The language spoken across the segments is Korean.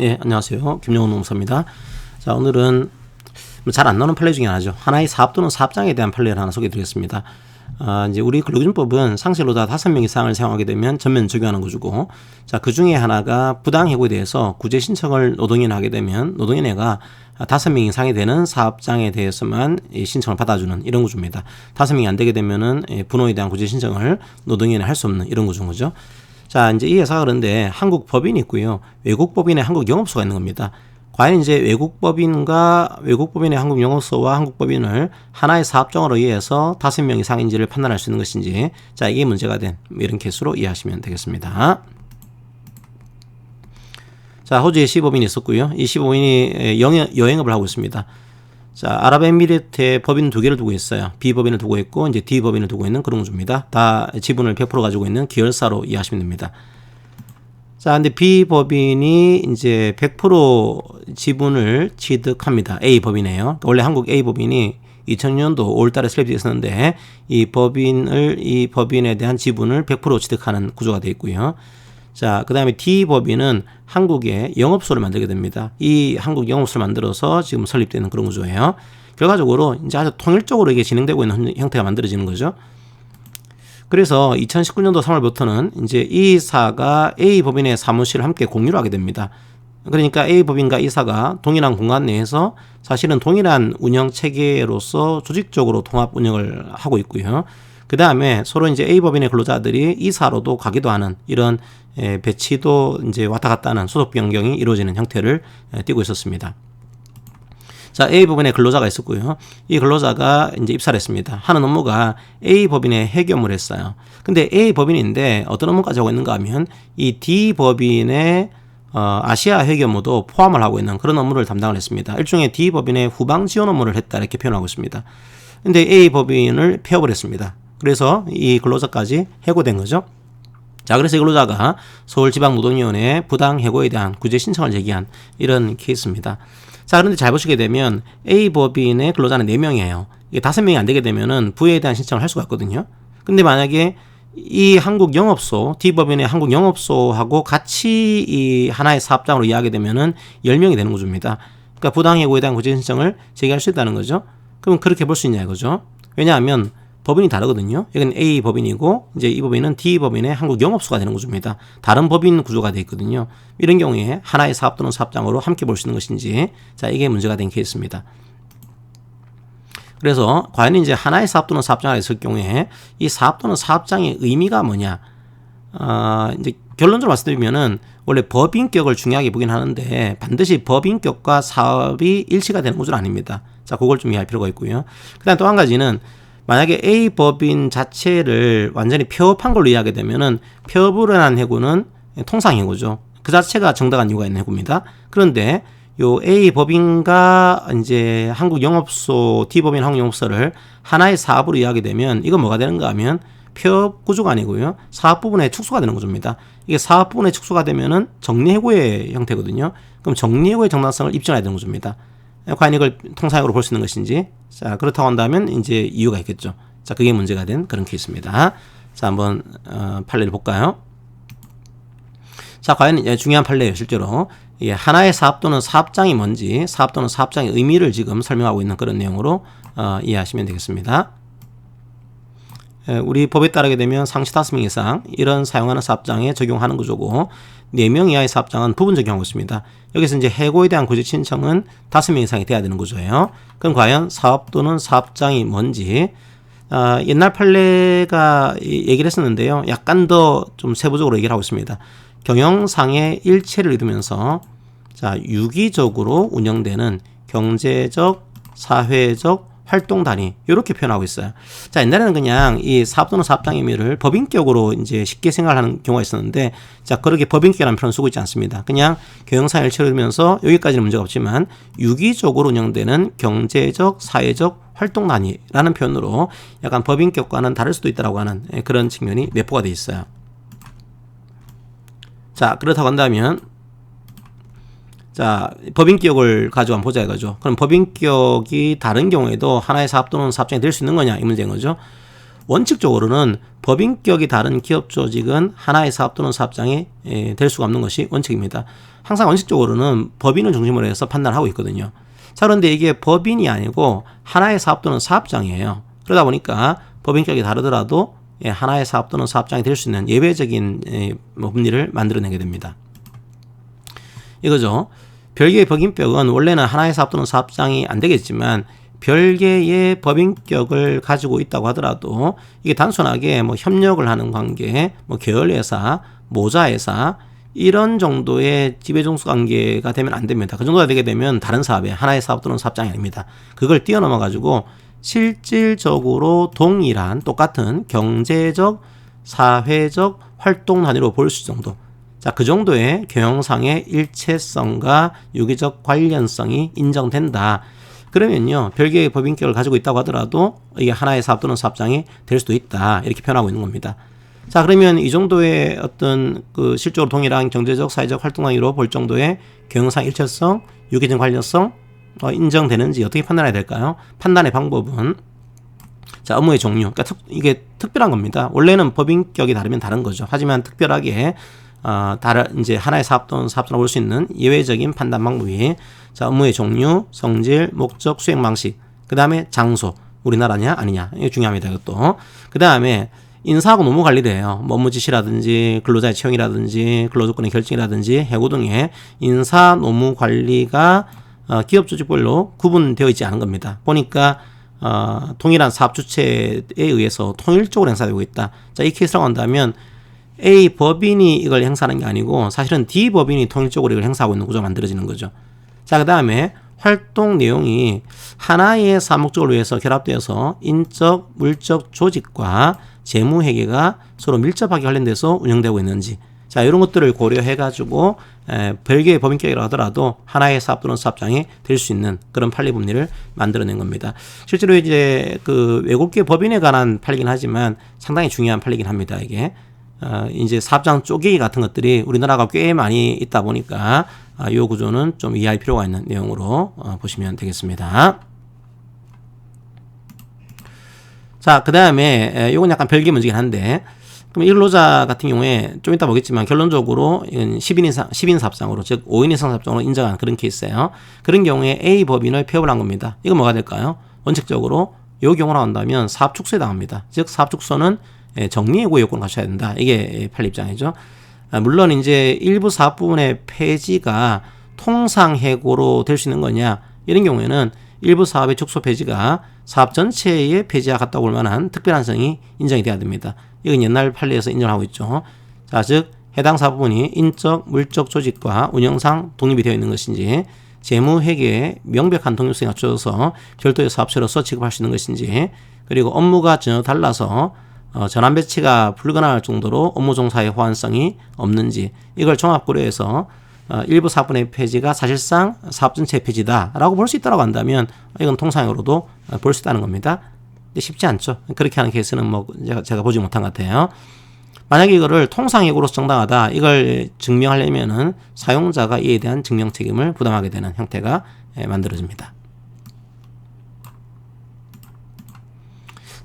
예, 안녕하세요. 김영훈 농사입니다. 자, 오늘은 잘 안 나오는 판례 중에 하나죠. 하나의 사업 또는 사업장에 대한 판례를 하나 소개해 드리겠습니다. 아, 이제 우리 근로기준법은 상실로다 다섯 명 이상을 사용하게 되면 전면 적용하는 구조고, 자, 그 중에 하나가 부당해고에 대해서 구제 신청을 노동인에 하게 되면 노동인회가 다섯 명 이상이 되는 사업장에 대해서만 신청을 받아주는 이런 구조입니다. 다섯 명이 안 되게 되면은 분호에 대한 구제 신청을 노동인에 할수 없는 이런 구조인 거죠. 자, 이제 이 회사가 그런데 한국 법인이 있고요. 외국 법인의 한국 영업소가 있는 겁니다. 과연 이제 외국 법인과 외국 법인의 한국 영업소와 한국 법인을 하나의 사업장으로 이해해서 다섯 명 이상인지를 판단할 수 있는 것인지 자, 이게 문제가 된 이런 케이스로 이해하시면 되겠습니다. 자, 호주에 시법인이 있었고요. 이 시법인이 여행업을 하고 있습니다. 자, 아랍에미리트에 법인 두 개를 두고 있어요. B 법인을 두고 있고 이제 D 법인을 두고 있는 그런 구조입니다. 다 지분을 100% 가지고 있는 계열사로 이해하시면 됩니다. 자, 근데 B 법인이 이제 100% 지분을 취득합니다. A 법인이에요. 원래 한국 A 법인이 2000년도 5월달에 설립되었었는데 이 법인을 이 법인에 대한 지분을 100% 취득하는 구조가 되어 있고요. 자, 그 다음에 D 법인은 한국에 영업소를 만들게 됩니다. 이 한국 영업소를 만들어서 지금 설립되는 그런 구조예요. 결과적으로 이제 아주 통일적으로 이게 진행되고 있는 형태가 만들어지는 거죠. 그래서 2019년도 3월부터는 이제 이사가 A 법인의 사무실을 함께 공유를 하게 됩니다. 그러니까 A 법인과 이사가 동일한 공간 내에서 사실은 동일한 운영 체계로서 조직적으로 통합 운영을 하고 있고요. 그 다음에 서로 이제 A 법인의 근로자들이 이사로도 가기도 하는 이런 배치도 이제 왔다 갔다 하는 소속 변경이 이루어지는 형태를 띠고 있었습니다. 자, A 법인의 근로자가 있었고요. 이 근로자가 이제 입사를 했습니다. 하는 업무가 A 법인의 해결을 했어요. 근데 A 법인인데 어떤 업무까지 하고 있는가 하면 이 D 법인의 어, 아시아 회계 업무도 포함을 하고 있는 그런 업무를 담당을 했습니다. 일종의 D 법인의 후방 지원 업무를 했다 이렇게 표현하고 있습니다. 근데 A 법인을 폐업을 했습니다. 그래서 이 근로자까지 해고된 거죠. 자, 그래서 이 근로자가 서울지방노동위원회에 부당 해고에 대한 구제 신청을 제기한 이런 케이스입니다. 자, 그런데 잘 보시게 되면 A 법인의 근로자는 4명이에요. 이게 5명이 안 되게 되면은 부에 대한 신청을 할 수가 있거든요. 근데 만약에 이 한국 영업소, D 법인의 한국 영업소하고 같이 이 하나의 사업장으로 이해하게 되면은 10명이 되는 구조입니다. 그러니까 부당해고에 대한 구제 신청을 제기할 수 있다는 거죠. 그럼 그렇게 볼 수 있냐 이거죠. 왜냐하면 법인이 다르거든요. 여기는 A 법인이고 이제 이 법인은 D 법인의 한국 영업소가 되는 구조입니다. 다른 법인 구조가 되어 있거든요. 이런 경우에 하나의 사업 또는 사업장으로 함께 볼 수 있는 것인지 자 이게 문제가 된 케이스입니다. 그래서 과연 이제 하나의 사업 또는 사업장이 있을 경우에 이 사업 또는 사업장의 의미가 뭐냐? 어, 이제 결론적으로 말씀드리면은 원래 법인격을 중요하게 보긴 하는데 반드시 법인격과 사업이 일치가 되는 구조는 아닙니다. 자, 그걸 좀 이해할 필요가 있고요. 그다음 또 한 가지는 만약에 A 법인 자체를 완전히 폐업한 걸로 이해하게 되면은 폐업으로 인한 해고는 통상 해고죠. 그 자체가 정당한 이유가 있는 해고입니다. 그런데 요 A 법인과 이제 한국 영업소 D 법인 한국 영업소를 하나의 사업으로 이해하게 되면 이건 뭐가 되는가 하면 폐업 구조가 아니고요. 사업 부분의 축소가 되는 구조입니다. 이게 사업 부분의 축소가 되면은 정리해고의 형태거든요. 그럼 정리해고의 정당성을 입증해야 되는 구조입니다. 과연 이걸 통상적으로 볼 수 있는 것인지 자 그렇다고 한다면 이제 이유가 있겠죠. 자 그게 문제가 된 그런 케이스입니다. 자 한번 어, 판례를 볼까요? 자 과연 중요한 판례예요 실제로 예, 하나의 사업 또는 사업장이 뭔지 사업 또는 사업장의 의미를 지금 설명하고 있는 그런 내용으로 어, 이해하시면 되겠습니다. 예, 우리 법에 따르게 되면 상시 다섯 명 이상 이런 사용하는 사업장에 적용하는 구조고 4명 이하의 사업장은 부분 적용하고 있습니다. 여기서 이제 해고에 대한 구제 신청은 5명 이상이 돼야 되는 구조예요. 그럼 과연 사업 또는 사업장이 뭔지 아, 옛날 판례가 얘기를 했었는데요. 약간 더 좀 세부적으로 얘기를 하고 있습니다. 경영상의 일체를 이루면서 자, 유기적으로 운영되는 경제적, 사회적, 활동 단위 이렇게 표현하고 있어요. 자 옛날에는 그냥 이 사업 또는 사업장 의미를 법인격으로 이제 쉽게 생각하는 경우가 있었는데 자 그렇게 법인격이라는 표현 쓰고 있지 않습니다. 그냥 경영사 일체로 들면서 여기까지는 문제가 없지만 유기적으로 운영되는 경제적 사회적 활동 단위라는 표현으로 약간 법인격과는 다를 수도 있다라고 하는 그런 측면이 내포가 돼 있어요. 자 그렇다고 한다면 자, 법인격을 가지고 한번 보자 이거죠. 그럼 법인격이 다른 경우에도 하나의 사업 또는 사업장이 될 수 있는 거냐 이 문제인 거죠. 원칙적으로는 법인격이 다른 기업 조직은 하나의 사업 또는 사업장이 에, 될 수가 없는 것이 원칙입니다. 항상 원칙적으로는 법인을 중심으로 해서 판단하고 있거든요. 자, 그런데 이게 법인이 아니고 하나의 사업 또는 사업장이에요. 그러다 보니까 법인격이 다르더라도 예, 하나의 사업 또는 사업장이 될 수 있는 예외적인 예, 뭐 법리를 만들어내게 됩니다. 이거죠. 별개의 법인격은 원래는 하나의 사업 또는 사업장이 안 되겠지만 별개의 법인격을 가지고 있다고 하더라도 이게 단순하게 뭐 협력을 하는 관계, 뭐 계열회사, 모자회사 이런 정도의 지배종수 관계가 되면 안 됩니다. 그 정도가 되게 되면 다른 사업에 하나의 사업 또는 사업장이 아닙니다. 그걸 뛰어넘어 가지고 실질적으로 동일한 똑같은 경제적, 사회적 활동 단위로 볼 수 정도. 자, 그 정도의 경영상의 일체성과 유기적 관련성이 인정된다. 그러면요, 별개의 법인격을 가지고 있다고 하더라도 이게 하나의 사업 또는 사업장이 될 수도 있다. 이렇게 표현하고 있는 겁니다. 자, 그러면 이 정도의 어떤 그 실적으로 동일한 경제적, 사회적 활동 단위로 볼 정도의 경영상 일체성, 유기적 관련성, 어, 인정되는지 어떻게 판단해야 될까요? 판단의 방법은 자 업무의 종류 그러니까 특, 이게 특별한 겁니다 원래는 법인격이 다르면 다른 거죠 하지만 특별하게 어, 다른 이제 하나의 사업 또는 사업장을 볼수 있는 예외적인 판단 방법이 자 업무의 종류 성질 목적 수행 방식 그 다음에 장소 우리나라냐 아니냐 이게 중요합니다 이것도 그 다음에 인사하고 노무 관리돼요. 뭐 업무 지시라든지 근로자의 채용이라든지 근로조건의 결정이라든지 해고 등의 인사 노무 관리가 어, 기업 조직별로 구분되어 있지 않은 겁니다. 보니까 어, 동일한 사업 주체에 의해서 통일적으로 행사되고 있다. 자, 이 케이스라고 한다면 A 법인이 이걸 행사하는 게 아니고 사실은 D 법인이 통일적으로 이걸 행사하고 있는 구조가 만들어지는 거죠. 자, 그 다음에 활동 내용이 하나의 사목적을 위해서 결합되어서 인적, 물적 조직과 재무 회계가 서로 밀접하게 관련돼서 운영되고 있는지 자, 이런 것들을 고려해 가지고 별개의 법인격이라 하더라도 하나의 사업 또는 사업장이 될 수 있는 그런 판례 법리를 만들어낸 겁니다. 실제로 이제 그 외국계 법인에 관한 판례긴 하지만 상당히 중요한 판례긴 합니다. 이게 어, 이제 사업장 쪼개기 같은 것들이 우리나라가 꽤 많이 있다 보니까 아, 이 구조는 좀 이해할 필요가 있는 내용으로 어, 보시면 되겠습니다. 자, 그 다음에 이건 약간 별개 문제긴 한데 그럼 이 근로자 같은 경우에 좀 이따 보겠지만 결론적으로 이건 10인 이상, 10인 사업장으로 즉 5인 이상 사업장으로 인정한 그런 케이스예요. 그런 경우에 A 법인을 폐업을 한 겁니다. 이건 뭐가 될까요? 원칙적으로 이 경우로 한다면 사업 축소에 당합니다. 즉 사업 축소는 예, 정리해고 요건을 갖춰야 된다. 이게 팔 입장이죠. 아, 물론 이제 일부 사업 부분의 폐지가 통상 해고로 될 수 있는 거냐 이런 경우에는 일부 사업의 축소 폐지가 사업 전체의 폐지와 같다고 볼 만한 특별한 성이 인정이 돼야 됩니다. 이건 옛날 판례에서 인정하고 있죠. 자, 즉 해당 사부분이 인적, 물적 조직과 운영상 독립이 되어 있는 것인지 재무 회계에 명백한 독립성이 갖춰져서 별도의 사업체로서 취급할 수 있는 것인지 그리고 업무가 전혀 달라서 어, 전환 배치가 불가능할 정도로 업무 종사의 호환성이 없는지 이걸 종합 고려해서 어, 일부 사업분의 폐지가 사실상 사업 전체 폐지다라고 볼 수 있다고 한다면 이건 통상으로도 볼 수 있다는 겁니다. 쉽지 않죠. 그렇게 하는 케이스는 뭐 제가, 제가 보지 못한 것 같아요. 만약에 이거를 통상액으로서 정당하다 이걸 증명하려면은 사용자가 이에 대한 증명 책임을 부담하게 되는 형태가 예, 만들어집니다.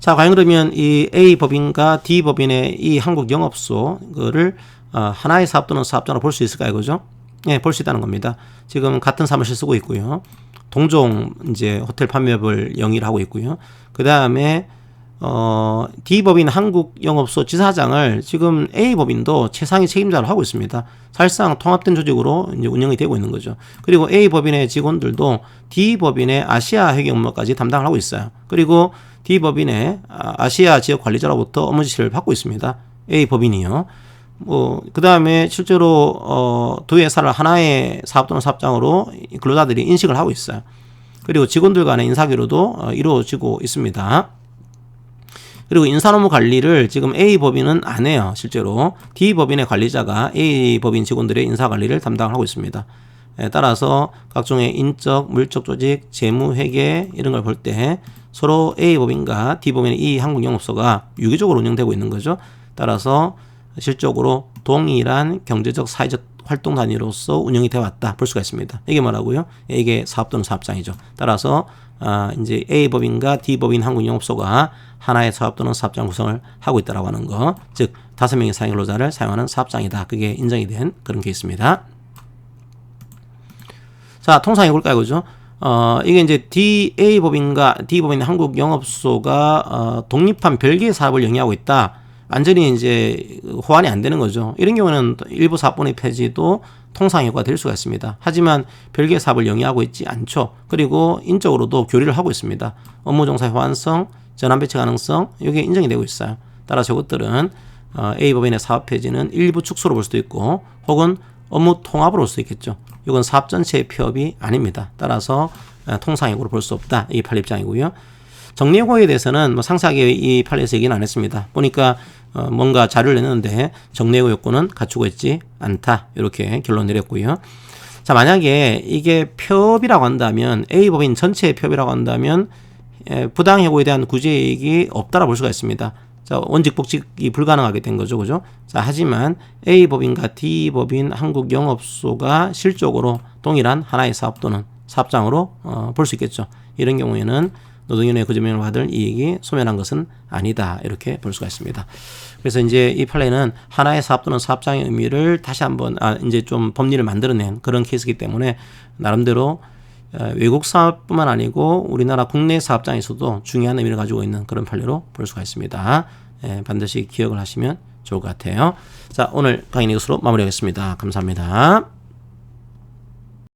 자, 과연 그러면 이 A 법인과 D 법인의 이 한국 영업소를 어, 하나의 사업 또는 사업장으로 볼 수 있을까요? 그죠? 예, 볼 수 있다는 겁니다. 지금 같은 사무실 쓰고 있고요. 동종 이제 호텔 판매업을 영위를 하고 있고요. 그 다음에 어, D법인 한국 영업소 지사장을 지금 A법인도 최상위 책임자로 하고 있습니다. 사실상 통합된 조직으로 이제 운영이 되고 있는 거죠. 그리고 A법인의 직원들도 D법인의 아시아 회계 업무까지 담당을 하고 있어요. 그리고 D법인의 아, 아시아 지역 관리자로부터 업무 지시를 받고 있습니다. A법인이요. 뭐, 그 다음에 실제로, 어, 두 회사를 하나의 사업 또는 사업장으로 근로자들이 인식을 하고 있어요. 그리고 직원들 간의 인사기로도 어, 이루어지고 있습니다. 그리고 인사노무 관리를 지금 A 법인은 안 해요, 실제로. D 법인의 관리자가 A 법인 직원들의 인사 관리를 담당하고 있습니다. 에 따라서 각종의 인적, 물적 조직, 재무 회계 이런 걸 볼 때 서로 A 법인과 D 법인의 이 한국 영업소가 유기적으로 운영되고 있는 거죠. 따라서 실적으로 동일한 경제적 사회적 활동 단위로서 운영이 되어 왔다 볼 수가 있습니다. 이게 뭐라고요? 이게 사업 또는 사업장이죠. 따라서 아, 이제 A 법인과 D 법인 한국 영업소가 하나의 사업 또는 사업장 구성을 하고 있다라고 하는 거. 즉 다섯 명의 사용 근로자를 사용하는 사업장이다. 그게 인정이 된 그런 케이스입니다. 자, 통상 해 볼까요, 그죠? 어, 이게 이제 DA 법인과 D 법인 한국 영업소가 어, 독립한 별개의 사업을 영위하고 있다. 완전히 이제 호환이 안 되는 거죠. 이런 경우는 일부 사업본의 폐지도 통상 효과가 될 수가 있습니다. 하지만 별개의 사업을 영위하고 있지 않죠. 그리고 인적으로도 교류를 하고 있습니다. 업무 종사의 호환성, 전환 배치 가능성 이게 인정이 되고 있어요. 따라서 이것들은 어, A 법인의 사업 폐지는 일부 축소로 볼 수도 있고 혹은 업무 통합으로 볼수 있겠죠. 이건 사업 전체의 폐업이 아닙니다. 따라서 어, 통상이익으로 볼 수 없다. 이게 판례 입장이고요. 정리해고에 대해서는 뭐 상세하게 이 판례에서 얘기는 안 했습니다. 보니까 어, 뭔가 자료를 냈는데 정리해고 요건은 갖추고 있지 않다. 이렇게 결론 내렸고요. 자, 만약에 이게 폐업이라고 한다면 A 법인 전체의 폐업이라고 한다면 에, 부당해고에 대한 구제이익이 없다라 볼 수가 있습니다. 자, 원직 복직이 불가능하게 된 거죠. 그죠? 자, 하지만 A 법인과 D 법인 한국 영업소가 실적으로 동일한 하나의 사업 또는 사업장으로 어, 볼 수 있겠죠. 이런 경우에는 노동위원회 구제명을 받을 이익이 소멸한 것은 아니다. 이렇게 볼 수가 있습니다. 그래서 이제 이 판례는 하나의 사업 또는 사업장의 의미를 다시 한번 아 이제 좀 법리를 만들어낸 그런 케이스이기 때문에 나름대로 어, 외국 사업뿐만 아니고 우리나라 국내 사업장에서도 중요한 의미를 가지고 있는 그런 판례로 볼 수가 있습니다. 예, 반드시 기억을 하시면 좋을 것 같아요. 자, 오늘 강의 이것으로 마무리하겠습니다. 감사합니다.